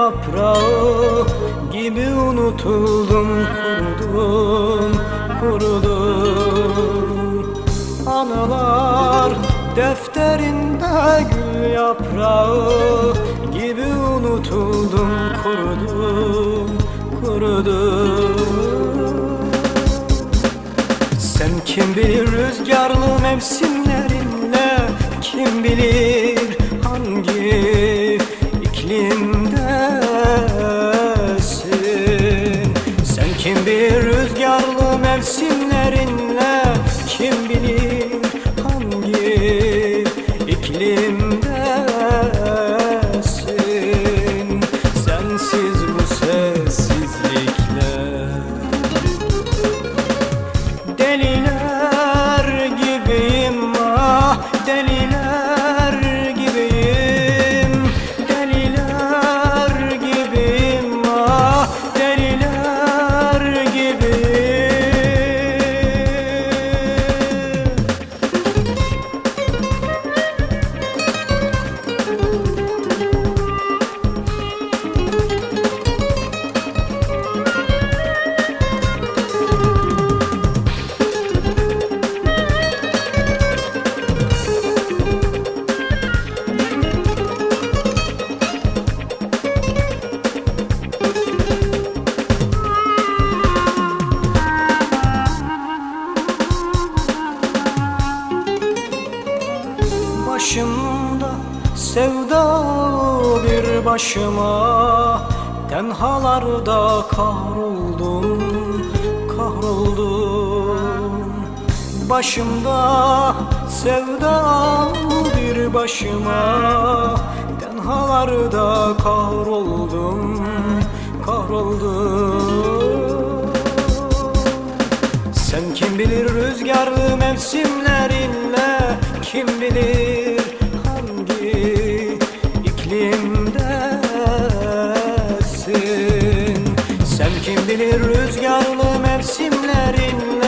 yaprağı gibi unutuldum kurudum kurudum. Anılar defterinde gül yaprağı gibi unutuldum kurudum kurudum. Sen kim bilir rüzgarlı mevsimlerinle Kim bilir Başımda sevda bir başıma. Tenhalarda kahroldum, kahroldum. Başımda sevda bir başıma. Tenhalarda kahroldum, kahroldum. Sen kim bilir rüzgarlı mevsimlerinle Kim bilir Kim bilir rüzgarlı mevsimlerin